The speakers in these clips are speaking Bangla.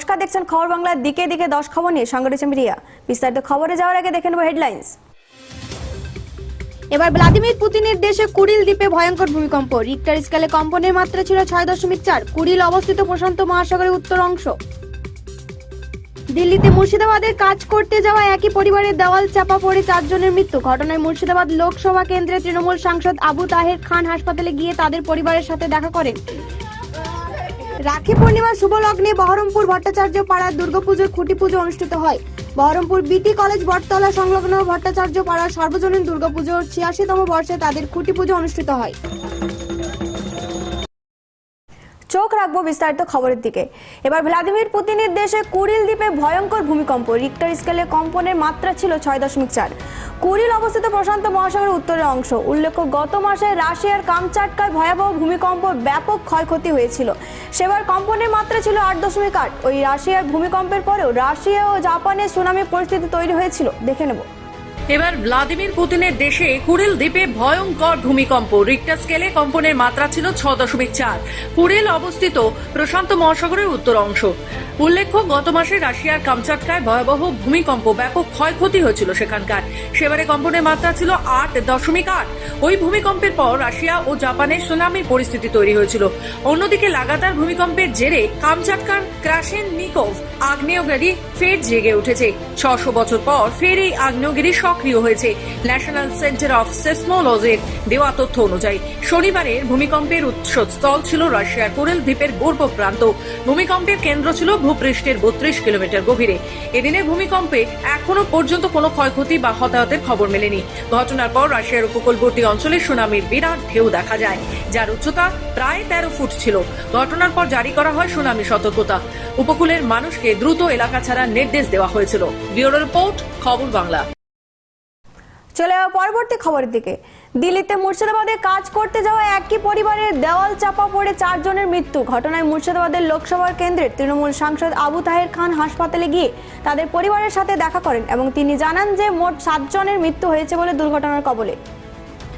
নমস্কার, দেখছেন খবর বাংলার দিকে দিকে দশ খবর নিয়ে। সঙ্গে রয়েছে আমি রিয়া। বিস্তারিত খবরে যাওয়ার আগে দেখে নেব হেডলাইন্স। এবার ভ্লাদিমির পুতিনের দেশে কুরিল দ্বীপে ভয়ঙ্কর ভূমিকম্প। রিক্টার স্কেলে কম্পনের মাত্রা ছিল ছয় দশমিক চার। কুড়িল অবস্থিত প্রশান্ত মহাসাগরের উত্তর অংশ। দিল্লিতে মুর্শিদাবাদের কাজ করতে যাওয়া একই পরিবারের দেওয়াল চাপা পড়ে চারজনের মৃত্যু। ঘটনায় মুর্শিদাবাদ লোকসভা কেন্দ্রে তৃণমূল সাংসদ আবু তাহের খান হাসপাতালে গিয়ে তাদের পরিবারের সাথে দেখা করেন। রাখি পূর্ণিমার শুভ লগ্নে বহরমপুর ভট্টাচার্য পাড়ার দুর্গাপুজোর খুঁটি পুজো অনুষ্ঠিত হয়। বহরমপুর বিটি কলেজ বটতলা সংলগ্ন ভট্টাচার্য পাড়ার সর্বজনীন দুর্গাপুজোর ছিয়াশিতম বর্ষে তাদের খুঁটি পুজো অনুষ্ঠিত হয়। চোখ রাখব বিস্তারিত খবরের দিকে। এবার ভ্লাদিমির পুতিনের দেশে কুরিল দ্বীপে ভয়ঙ্কর ভূমিকম্প। রিক্টার স্কেলে কম্পনের মাত্রা ছিল ছয় দশমিক চার। কুরিল অবস্থিত প্রশান্ত মহাসাগরের উত্তরের অংশ। উল্লেখ্য, গত মাসে রাশিয়ার কামচাটকায় ভয়াবহ ভূমিকম্প ব্যাপক ক্ষয়ক্ষতি হয়েছিল। সেবার কম্পনের মাত্রা ছিল আট দশমিক আট। ওই রাশিয়ার ভূমিকম্পের পরেও রাশিয়া ও জাপানে সুনামি পরিস্থিতি তৈরি হয়েছিল। দেখে নেব। এবার ভ্লাদিমির পুতিনের দেশে কুরিল দ্বীপে ভয়ঙ্কর ভূমিকম্প। রিক্টার স্কেলে কম্পনের মাত্রা ছিল ছ দশমিক চার। কুরিল অবস্থিত প্রশান্ত মহাসাগরের উত্তর অংশ। উল্লেখ্য, গত মাসে রাশিয়ার কামচাটকায় ভয়াবহ ভূমিকম্প ব্যাপক ক্ষয়ক্ষতি হয়েছিল সেখানকার। সেবারে কম্পনের মাত্রা ছিল আট দশমিক আট। ওই ভূমিকম্পের পর রাশিয়া ও জাপানের সুনামির পরিস্থিতি তৈরি হয়েছিল। অন্যদিকে লাগাতার ভূমিকম্পের জেরে কামচাটকার ক্রাসেন নিকোভ আগ্নেয়গিরি ফের জেগে উঠেছে। ছশো বছর পর ফের এই আগ্নেয়গিরি সক্রিয় হয়েছে। ন্যাশনাল সেন্টার অফ সেসমোলজির দেওয়া তথ্য অনুযায়ী, শনিবারের ভূমিকম্পের উৎসস্থল ছিল রাশিয়ার কোরেল দ্বীপের পূর্ব প্রান্ত। ভূমিকম্পের কেন্দ্র ছিল ভূপৃষ্ঠের বত্রিশ কিলোমিটার গভীরে। এদিনের ভূমিকম্পে এখনও পর্যন্ত কোনো ক্ষয়ক্ষতি বা হতাহতের খবর মেলেনি। ঘটনার পর রাশিয়ার উপকূলবর্তী অঞ্চলে সুনামির বিরাট ঢেউ দেখা যায়, যার উচ্চতা প্রায় তেরো ফুট ছিল। ঘটনার পর জারি করা হয় সুনামি সতর্কতা। উপকূলের মানুষকে দ্রুত এলাকা ছাড়ার নির্দেশ দেওয়া হয়েছিল। ব্যুরো রিপোর্ট, খবর বাংলা। চলে যাওয়া পরবর্তী খবরের দিকে। দিল্লিতে মুর্শিদাবাদে কাজ করতে যাওয়া একই পরিবারের দেওয়াল চাপা পড়ে চারজনের মৃত্যু। ঘটনায় মুর্শিদাবাদের লোকসভার কেন্দ্রের তৃণমূল সাংসদ আবু তাহের খান হাসপাতালে গিয়ে তাদের পরিবারের সাথে দেখা করেন এবং তিনি জানান যে মোট সাতজনের মৃত্যু হয়েছে বলে দুর্ঘটনার কবলে।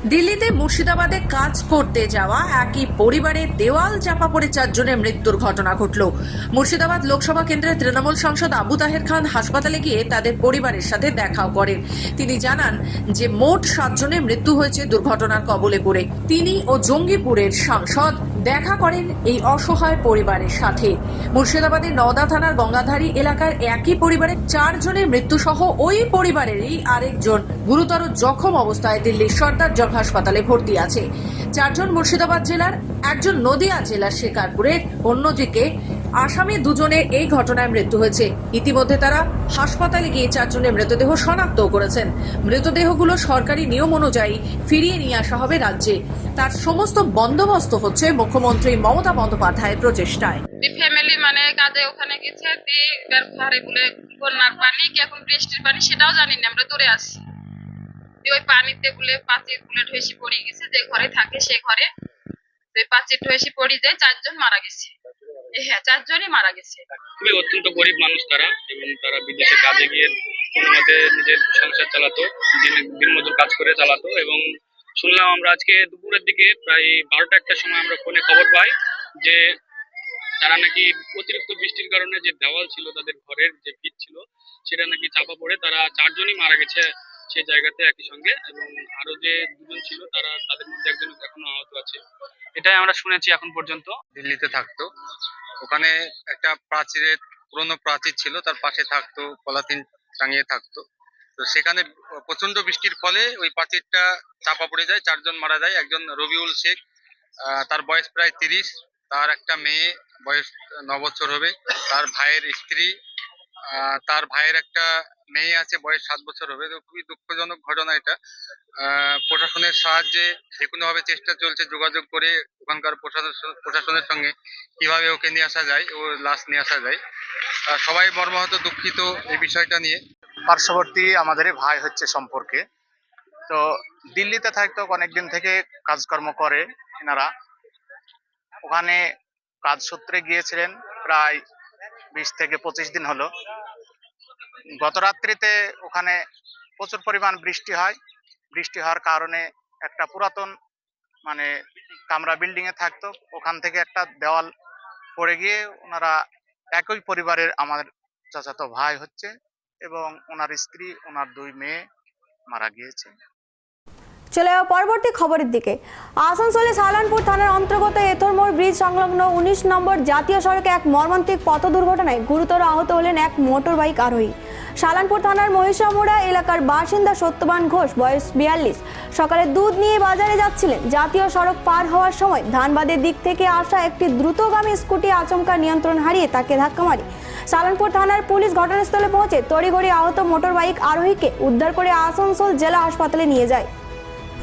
দিল্লিতে মুর্শিদাবাদে কাজ করতে যাওয়া একই পরিবারে দেওয়াল চাপা পড়ে চারজনের মৃত্যুর ঘটনা ঘটল। মুর্শিদাবাদ লোকসভা কেন্দ্রের তৃণমূল সাংসদ আবু তাহের খান হাসপাতালে গিয়ে তাদের পরিবারের সাথে দেখাও করেন। তিনি জানান যে, মোট সাতজনের মৃত্যু হয়েছে দুর্ঘটনার কবলে পড়ে। তিনি ও জঙ্গিপুরের সাংসদ দেখা করেন এই অসহায় পরিবারের সাথে। মুর্শিদাবাদের নওদা থানার গঙ্গাধারী এলাকার একই পরিবারের চারজনের মৃত্যু সহ ওই পরিবারেরই আরেকজন গুরুতর জখম অবস্থায় দিল্লির সর্দার জং হাসপাতালে ভর্তি আছে। চারজন মুর্শিদাবাদ জেলার, একজন নদিয়া জেলার শিকারপুরের, অন্যদিকে আসামে দুজনের এই ঘটনায় মৃত্যু হয়েছে। ইতিমধ্যে তারা হাসপাতালে গিয়ে চারজনের মৃতদেহ শনাক্ত করেছেন। মৃতদেহগুলো সরকারি নিয়ম অনুযায়ী ফিরিয়ে নিয়ে আসা হবে রাজ্যে। তার সমস্ত বন্দোবস্ত হচ্ছে মুখ্যমন্ত্রী মমতা বন্দ্যোপাধ্যায়ের প্রচেষ্টায়। ফ্যামিলি মানে কাজে ওখানে গেছে ঘরে বলে বন্যার পানি, কি এখন বৃষ্টির পানি সেটাও জানি না, আমরা দূরে আসছি দি ওই পানিতে বলে পাঁচির বলে ঢেসে পড়ে গেছে, যে ঘরে থাকে সে ঘরে। ওই পাঁচির ঢেসে পড়ে যায়, চারজন মারা গেছে। হ্যাঁ চারজনই মারা গেছে। খুবই অত্যন্ত গরিব মানুষ তারা এবং তারা বিদেশে কাজে গিয়ে কোনো মতে নিজের সংসার চালাতো দিন দিনমজুর কাজ করে চালাতো এবং শুনলাম আমরা আজকে দুপুরের দিকে প্রায় বারোটা একটার সময় আমরা ফোনে খবর পাই যে তারা নাকি অতিরিক্ত বৃষ্টির কারণে যে দেওয়াল ছিল তাদের ঘরের যে ভিত ছিল সেটা নাকি চাপা পড়ে তারা চারজনই মারা গেছে সেই জায়গাতে একই সঙ্গে এবং আরও যে দুজন ছিল তারা তাদের মধ্যে একজন এখনও আহত আছে। এটাই আমরা শুনেছি এখন পর্যন্ত। দিল্লিতে থাকতো। ওখানে একটা প্রাচীরের, পুরোনো প্রাচীর ছিল, তার পাশে থাকতো পলাথিন টাঙিয়ে থাকতো। তো সেখানে প্রচণ্ড বৃষ্টির ফলে ওই প্রাচীরটা চাপা পড়ে যায়, চারজন মারা যায়। একজন রবিউল শেখ তার বয়স প্রায় তিরিশ, তার একটা মেয়ে বয়স ন বছর হবে, তার ভাইয়ের স্ত্রী তার ভাইয়ের একটা মেয়ে আছে, বয়স সাত বছর হবে। তো খুবই দুঃখজনক ঘটনা এটা। প্রশাসনের সাহায্যে যে কোনো ভাবে চেষ্টা চলছে যোগাযোগ করে ওখানকার প্রশাসন, প্রশাসনের সঙ্গে কীভাবে ওকে নিয়ে আসা যায়, ও লাশ নিয়ে আসা যায়। সবাই মর্মাহত, দুঃখিত এই বিষয়টা নিয়ে। পার্শ্ববর্তী আমাদের ভাই হচ্ছে সম্পর্কে। তো দিল্লিতে থাকতো, অনেকদিন থেকে কাজকর্ম করে এনারা। ওখানে কাজ সূত্রে গিয়েছিলেন, প্রায় বিশ থেকে পঁচিশ দিন হলো। গত রাত্রিতে ওখানে প্রচুর পরিমাণ বৃষ্টি হয়। বৃষ্টি হওয়ার কারণে একটা পুরাতন মানে কামরা বিল্ডিং এ থাকতো। ওখান থেকে একটা দেওয়াল পড়ে গিয়ে ওনারা একই পরিবারের আমাদের চাচাতো ভাই হচ্ছে এবং ওনার স্ত্রী, ওনার দুই মেয়ে মারা গিয়েছে। চলে যাওয়া পরবর্তী খবরের দিকে। আসানসোলে সালানপুর থানার অন্তর্গত এথরমোড় ব্রিজ সংলগ্ন উনিশ নম্বর জাতীয় সড়কে এক মর্মান্তিক পথ দুর্ঘটনায় গুরুতর আহত হলেন এক মোটর বাইক আরোহী। সালানপুর থানার মহিষামুড়া এলাকার বাসিন্দা সত্যবান ঘোষ, বয়স বিয়াল্লিশ, সকালে দুধ নিয়ে বাজারে যাচ্ছিলেন। জাতীয় সড়ক পার হওয়ার সময় ধানবাদের দিক থেকে আসা একটি দ্রুতগামী স্কুটি আচমকা নিয়ন্ত্রণ হারিয়ে তাকে ধাক্কা মারে। সালানপুর থানার পুলিশ ঘটনাস্থলে পৌঁছে তড়িঘড়ি আহত মোটর বাইক আরোহীকে উদ্ধার করে আসানসোল জেলা হাসপাতালে নিয়ে যায়।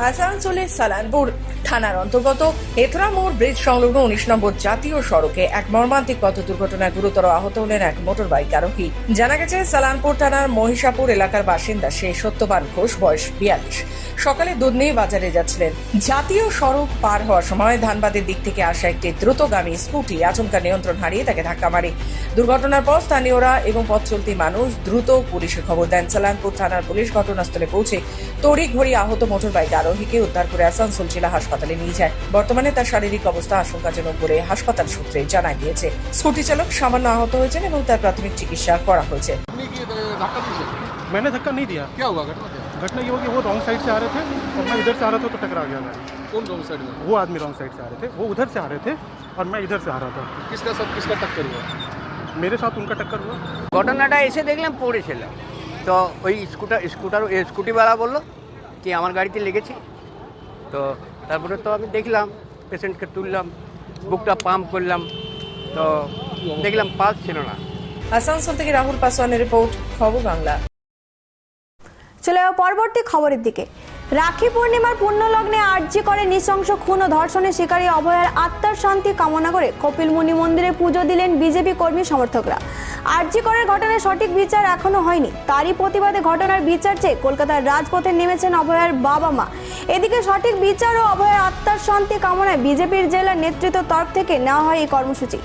আসানসোলের সালানপুর থানার অন্তর্গত এথরা মোড় ব্রিজ সংলগ্ন উনিশ নম্বর জাতীয় সড়কে এক মর্মান্তিক পথ দুর্ঘটনায় গুরুতর আহত হলেন এক মোটর বাইক আরোহী। জানা গেছে, সালানপুর থানার মহিষাপুর এলাকার বাসিন্দা সে সত্যবান ঘোষ, বয়স বিয়াল্লিশ। সকালে দুধ নিয়ে বাজারে যাচ্ছিলেন। জাতীয় সড়ক পার হওয়ার সময় ধানবাদের দিক থেকে আসা একটি দ্রুতগামী স্কুটি আচমকা নিয়ন্ত্রণ হারিয়ে তাকে ধাক্কা মারে। দুর্ঘটনার পর স্থানীয়রা এবং পথ চলতি মানুষ দ্রুত পুলিশে খবর দেন। সালানপুর থানার পুলিশ ঘটনাস্থলে পৌঁছে তড়িঘড়ি আহত মোটর বাইক আরোহীকে উদ্ধার করে আসানসোল জেলা হাসপাতালে নিয়ে যায় বর্তমানে তার শারীরিক অবস্থা আশঙ্কাজনক বলে হাসপাতাল সূত্রে জানা গিয়েছে স্কুটি চালক সামান্য আহত হয়েছেন এবং তার প্রাথমিক চিকিৎসা করা হয়েছে मैंने धक्का नहीं दिया क्या हुआ घटना क्या घटना ये हो कि वो रॉन्ग साइड से आ रहे थे और मैं इधर से आ रहा था तो टकरा गया गाड़ी कौन रॉन्ग साइड में वो आदमी रॉन्ग साइड से आ रहे थे वो उधर से आ रहे थे और मैं इधर से आ रहा था किसका साथ किसका टक्कर हुआ मेरे साथ उनका टक्कर हुआ ঘটনাটা এসে দেখলাম পড়েছিলাম তো ওই স্কুটার স্কুটার স্কুটিওয়ালা বললো কি আমার গাড়িতে লেগেছে? তো তারপরে তো আমি দেখলাম পেশেন্টকে তুললাম বুকটা পাম্প করলাম, তো দেখলাম পাস ছিল না। আসানসোল থেকে রাহুল পাসওয়ানের রিপোর্ট, খবর বাংলা। চলে যাওয়া পরবর্তী খবরের দিকে। রাখি পূর্ণিমার পুণ্যলগ্নে আর্জি করে নৃশংস খুন ও ধর্ষণের শিকারী অভয়ার আত্মার শান্তি কামনা করে কপিলমুনি মন্দিরে পুজো দিলেন বিজেপি কর্মী সমর্থকরা। আর্জি করের ঘটনার সঠিক বিচার এখনও হয়নি। তারই প্রতিবাদে ঘটনার বিচার চেয়ে কলকাতার রাজপথে নেমেছেন অভয়ার বাবা মা। এদিকে সঠিক বিচার ও অভয়ার আত্মার শান্তি কামনায় বিজেপির জেলা নেতৃত্ব তরফ থেকে নেওয়া হয় এই কর্মসূচি।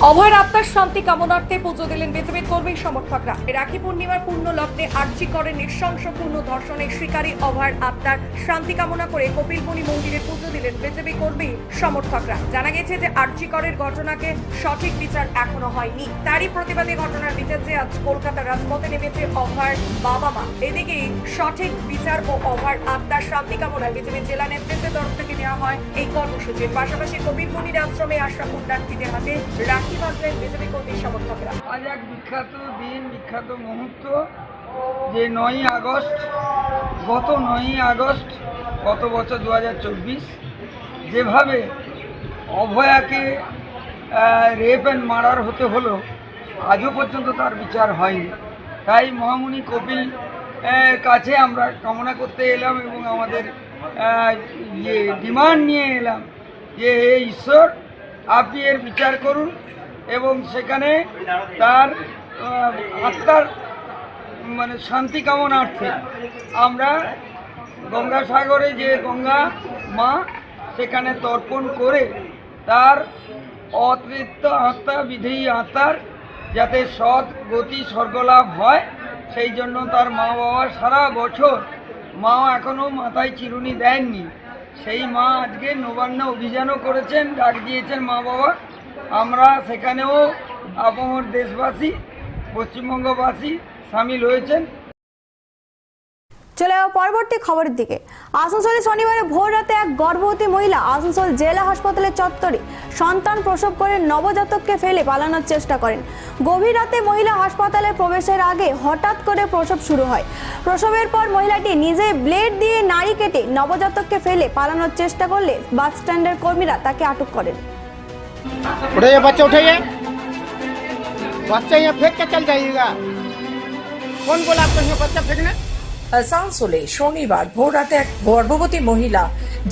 অভয়ের আত্মার শান্তি কামনার্থে পুজো দিলেন বিজেপির কর্মী সমর্থকরা। রাখি পূর্ণিমার পূর্ণ লগ্নে আর্জি করে নৃশংসপূর্ণ ধর্ষণের শিকারী অভয়ের আত্মার শান্তি কামনা করে কপিলমণি মন্দিরে পুজো দিলেন বিজেপি কর্মী সমর্থকরা। জানা গেছে যে আর্জি করের ঘটনাকে সঠিক বিচার এখনও হয়নি। তারই প্রতিবাদে ঘটনার বিচার যে আজ কলকাতার রাজপথে নেমেছে অভয়ের বাবা মা। এদিকে সঠিক বিচার ও অভয়ের আত্মার শান্তি কামনায় বিজেপি জেলা নেতৃত্বের তরফ থেকে নেওয়া হয় এই কর্মসূচির পাশাপাশি কবিরমণির আশ্রমে আসা পুণ্যার্থীদের হাতে রাখি সমর্থকরা? আজ এক বিখ্যাত দিন, বিখ্যাত মুহূর্ত, যে নয়ই আগস্ট, গত নয়ই আগস্ট, গত বছর দু হাজার চব্বিশ, যেভাবে অভয়াকে রেপ অ্যান্ড মার্ডার হতে হলো, আজও পর্যন্ত তার বিচার হয়নি। তাই মহামুনি কপিল কাছে আমরা কামনা করতে এলাম এবং আমাদের ইয়ে ডিমান্ড নিয়ে এলাম যে, হে ঈশ্বর, আপনি এর বিচার করুন এবং সেখানে তার আত্মার মানে শান্তি কামনার্থে আমরা গঙ্গাসাগরে যে গঙ্গা মা সেখানে তর্পণ করে তার অতৃপ্ত আত্মা, বিধেয়ী আত্মার যাতে সৎ গতি স্বর্গলাভ হয়, সেই জন্য তার মা বাবা সারা বছর মা এখনও মাথায় চিরুনি দেননি। সেই মা আজকে নবান্ন অভিযানও করেছেন, ডাক দিয়েছেন মা বাবা। আমরা সেখানেও আপামর দেশবাসী, পশ্চিমবঙ্গবাসী সামিল হয়েছেন। চলে যাওয়া পরবর্তী খবরের দিকে। আসানসোলে শনিবারে ভোর রাতে এক গর্ভবতী মহিলা আসানসোল জেলা হাসপাতালের চত্বরে সন্তান প্রসব করে নবজাতককে ফেলে পালানোর চেষ্টা করেন। গভীর রাতে মহিলা হাসপাতালে প্রবেশের আগে হঠাৎ করে প্রসব শুরু হয়। প্রসবের পর মহিলাটি নিজে ব্লেড দিয়ে নাড়ি কেটে নবজাতককে ফেলে পালানোর চেষ্টা করলে বাস স্ট্যান্ডের কর্মীরা তাকে আটক করেন। उठाइए बच्चा उठाइए बच्चा यहाँ फेंक के चल जाइएगा कौन बोला आपको यहाँ बच्चा फेंकना আসানসোলে শনিবার ভোর রাতে এক গর্ভবতী মহিলা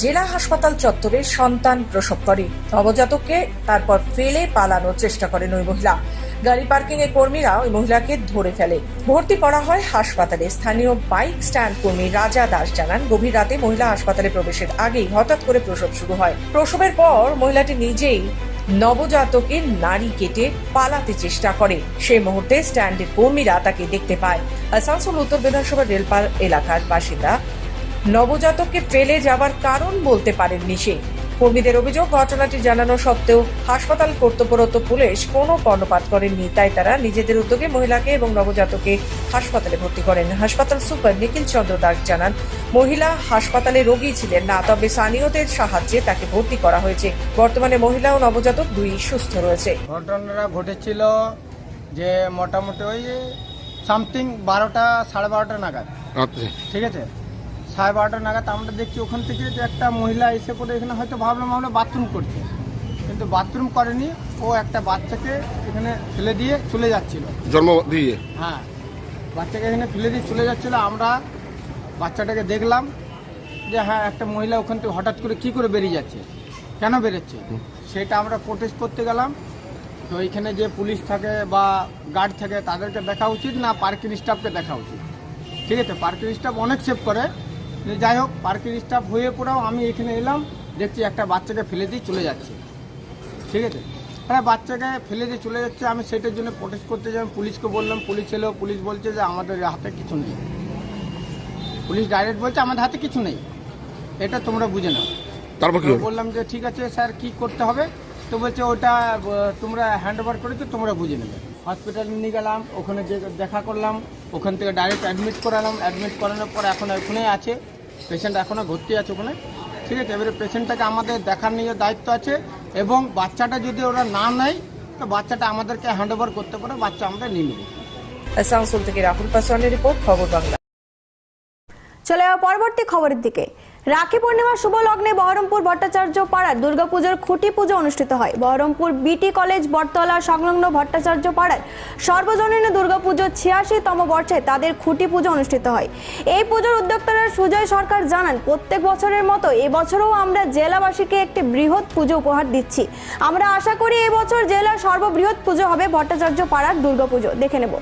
জেলা হাসপাতাল চত্বরে সন্তান প্রসব করে নবজাতককে তারপর ফেলে পালানোর চেষ্টা করেন ওই মহিলা গাড়ি পার্কিং এর কর্মীরা ওই মহিলাকে ধরে ফেলে ভর্তি করা হয় হাসপাতালে স্থানীয় বাইক স্ট্যান্ড কর্মী রাজা দাস জানান গভীর রাতে মহিলা হাসপাতালে প্রবেশের আগেই হঠাৎ করে প্রসব শুরু হয় প্রসবের পর মহিলাটি নিজেই নবজাতকের নারী কেটে পালাতে চেষ্টা করে। সেই মুহূর্তে স্ট্যান্ডের কর্মীরা তাকে দেখতে পায়। আসানসোল উত্তর বিধানসভা রেলপাল এলাকার বাসিন্দা নবজাতককে ফেলে যাবার কারণ বলতে পারেননি সে। কর্মীদের অভিযোগ ঘটনাটি জানানো সত্ত্বেও হাসপাতাল কর্তব্যরত পুলিশ কোনো কর্ণপাত করেননি। তাই তারা নিজেদের উদ্যোগে মহিলাকে এবং নবজাতকে হাসপাতালে ভর্তি করেন। হাসপাতাল সুপার নিখিল চন্দ্র দাস জানান মহিলা হাসপাতালে রোগী ছিলেন না তবে স্থানীয়দের সাহায্যে তাকে ভর্তি করা হয়েছে। বর্তমানে মহিলা ও নবজাতক দুই সুস্থ রয়েছে। ঘটনাটা ঘটেছিল যে মোটামুটি ওই সামথিং বারোটা সাড়ে বারোটা নাগাদ। ঠিক আছে? সাড়ে বারোটা নাগাদ আমরা দেখছি ওখান থেকে যে একটা মহিলা এসে পড়ে এখানে হয়তো ভাবলাম আমরা বাথরুম করছে। কিন্তু বাথরুম করেনি ও একটা বাচ্চাকে এখানে ফেলে দিয়ে চলে যাচ্ছিল। জন্ম দিয়ে? হ্যাঁ বাচ্চাকে এখানে ফেলে দিয়ে চলে যাচ্ছিল। আমরা বাচ্চাটাকে দেখলাম যে হ্যাঁ একটা মহিলা ওখান থেকে হঠাৎ করে কি করে বেরিয়ে যাচ্ছে? কেন বেরোচ্ছে? সেটা আমরা প্রোটেস্ট করতে গেলাম। তো এখানে যে পুলিশ থাকে বা গার্ড থাকে তাদেরকে দেখা উচিত না পার্কিং স্টাফকে দেখা উচিত। ঠিক আছে পার্কিং স্টাফ অনেক সেভ করে। যাই হোক পার্কিং স্টাফ হয়ে পড়েও আমি এখানে এলাম দেখছি একটা বাচ্চাকে ফেলে দিয়ে চলে যাচ্ছে। ঠিক আছে? হ্যাঁ বাচ্চাকে ফেলে দিয়ে চলে যাচ্ছে আমি সেটার জন্য প্রোটেস্ট করতে যাই পুলিশকে বললাম পুলিশ এলো পুলিশ বলছে যে আমাদের হাতে কিছু নেই। পুলিশ ডাইরেক্ট বলছে আমাদের হাতে কিছু নেই। এটা তোমরা বুঝে নাও। তারপর বললাম যে ঠিক আছে স্যার কি করতে হবে? তো বলছে ওটা তোমরা হ্যান্ড ওভার করেছ তোমরা বুঝে নেবে। হসপিটালে নিয়ে গেলাম ওখানে যে দেখা করলাম ওখান থেকে ডাইরেক্ট অ্যাডমিট করালাম। অ্যাডমিট করানোর পর এখন ওখানে আছে। পেশেন্ট এখনও ভর্তি আছে ওখানে ঠিক আছে এবারে পেশেন্টটাকে আমাদের দেখার নিয়ে দায়িত্ব আছে এবং বাচ্চাটা যদি ওরা না নেয় তো বাচ্চাটা আমাদেরকে হ্যান্ড ওভার করতে পারে বাচ্চা আমরা নিয়ে নেব। আসানসোল থেকে রাহুল পাসওয়ানের রিপোর্ট খবর বাংলা। চলে যাওয়া পরবর্তী খবরের দিকে। রাখি পূর্ণিমার শুভ লগ্নে বহরমপুর ভট্টাচার্য পাড়ায় দুর্গাপুজোর খুঁটি পুজো অনুষ্ঠিত হয়। বহরমপুর বিটি কলেজ বটতলা সংলগ্ন ভট্টাচার্য পাড়ার সর্বজনীন দুর্গাপুজোর ছিয়াশিতম বর্ষে তাদের খুঁটি পুজো অনুষ্ঠিত হয়। এই পুজোর উদ্যোক্তারা সুজয় সরকার জানান, প্রত্যেক বছরের মতো এবছরও আমরা জেলাবাসীকে একটি বৃহৎ পুজো উপহার দিচ্ছি। আমরা আশা করি এবছর জেলার সর্ববৃহৎ পুজো হবে ভট্টাচার্য পাড়ার দুর্গাপুজো। দেখে নেব।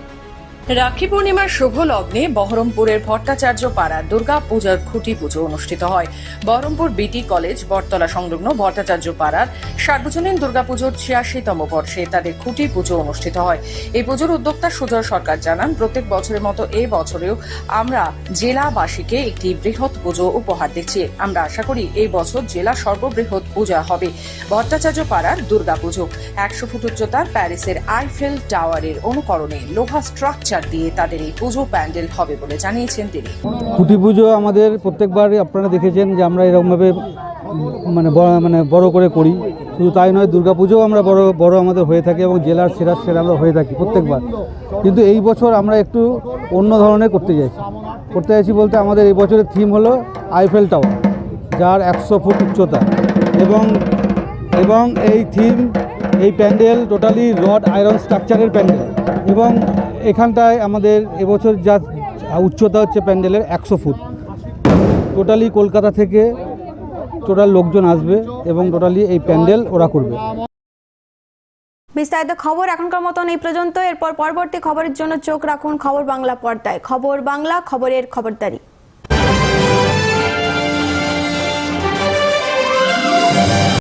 রাখি পূর্ণিমার শুভ লগ্নে বহরমপুরের ভট্টাচার্য পাড়া দুর্গা পূজার খুঁটি পুজো অনুষ্ঠিত হয়। বহরমপুর বিটি কলেজ বটতলা সংলগ্ন ভট্টাচার্য পাড়ার সার্বজনীন দুর্গাপুজোর ছিয়াশিতম বর্ষে তাদের খুঁটি পুজো অনুষ্ঠিত হয়। এই পুজোর উদ্যোক্তা সুজয় সরকার জানান, প্রত্যেক বছরের মতো এ বছরেও আমরা জেলাবাসীকে একটি বৃহৎ পুজো উপহার দিচ্ছি। আমরা আশা করি এই বছর জেলা সর্ববৃহৎ পূজা হবে ভট্টাচার্য পাড়ার দুর্গাপুজো। একশো ফুট উচ্চতার প্যারিসের আইফেল টাওয়ারের অনুকরণে লোহা স্ট্রাকচার দিয়ে তাদের এই পুজো প্যান্ডেল হবে বলে জানিয়েছেন তিনি। খুঁটি পুজো আমাদের প্রত্যেকবার আপনারা দেখেছেন যে আমরা এরকমভাবে মানে মানে বড় করে করি। শুধু তাই নয় দুর্গা পুজোও আমরা বড় বড় আমাদের হয়ে থাকে এবং জেলার সেরা সেরা আমরা হয়ে থাকি প্রত্যেকবার। কিন্তু এই বছর আমরা একটু অন্য ধরনের করতে চাইছি। করতে চাইছি বলতে আমাদের এই বছরের থিম হলো আইফেল টাওয়ার, যার একশো ফুট উচ্চতা। এবং এবং এই থিম, এই প্যান্ডেল টোটালি রড আয়রন স্ট্রাকচারের প্যান্ডেল। এবং এখানটায় আমাদের এবছর যা উচ্চতা হচ্ছে প্যান্ডেলের একশো ফুট। টোটালি কলকাতা থেকে টোটাল লোকজন আসবে এবং টোটালি এই প্যান্ডেল ওরা করবে। বিস্তারিত খবর এখনকার মতন এই পর্যন্ত। এরপর পরবর্তী খবরের জন্য চোখ রাখুন খবর বাংলা পর্দায়। খবর বাংলা, খবরের খবরদারি।